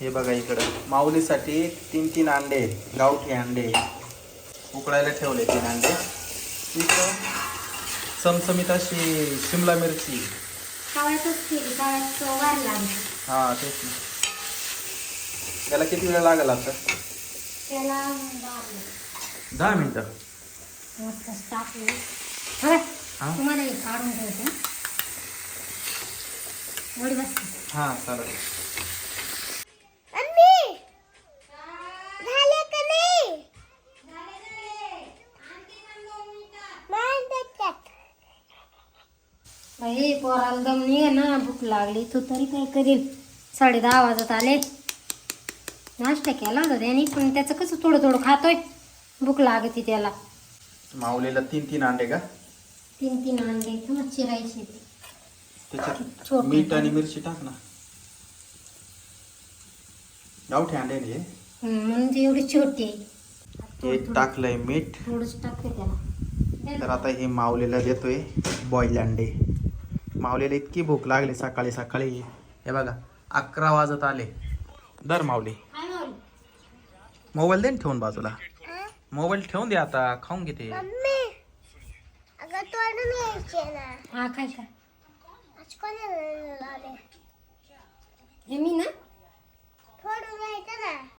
हे बघा इकडं. माऊलीसाठी तीन तीन अंडे आहेत. गावठी अंडे उकळायला ठेवले तीन अंडे. इथं चमचमीत अशी शिमला मिरची हा तेच ना. त्याला किती वेळ लागेल आता. दहा मिनटं. हां चालेल झाले का नाही बाई पोराला दम नाही ना भूक लागली. तू तरी काय करील साडे दहा वाजत आले. नाश्ता केला होता त्याने पण त्याचं कसं थोडं थोडं खातोय? भूक लागते त्याला. माऊलीला तीन तीन अंडे का? तीन तीन अंडे चिरायचे. त्याच्यात छोटे. मीठ आणि मिरची टाक ना. गावठी अंडे ना हे? हम्म, म्हणून ते एवढे छोटे. हे टाकलंय मीठ. थोडंच टाकते त्याला. तर आता हे माऊलीला देतोय बॉईल अंडे. माऊलीला इतकी भूक लागली सकाळी सकाळी. हे बघा अकरा वाजत आले. दर मावली? मोबाईल दे ना ठेवून बाजूला. मोबाईल ठेवून दे आता खाऊन घेते. मी ना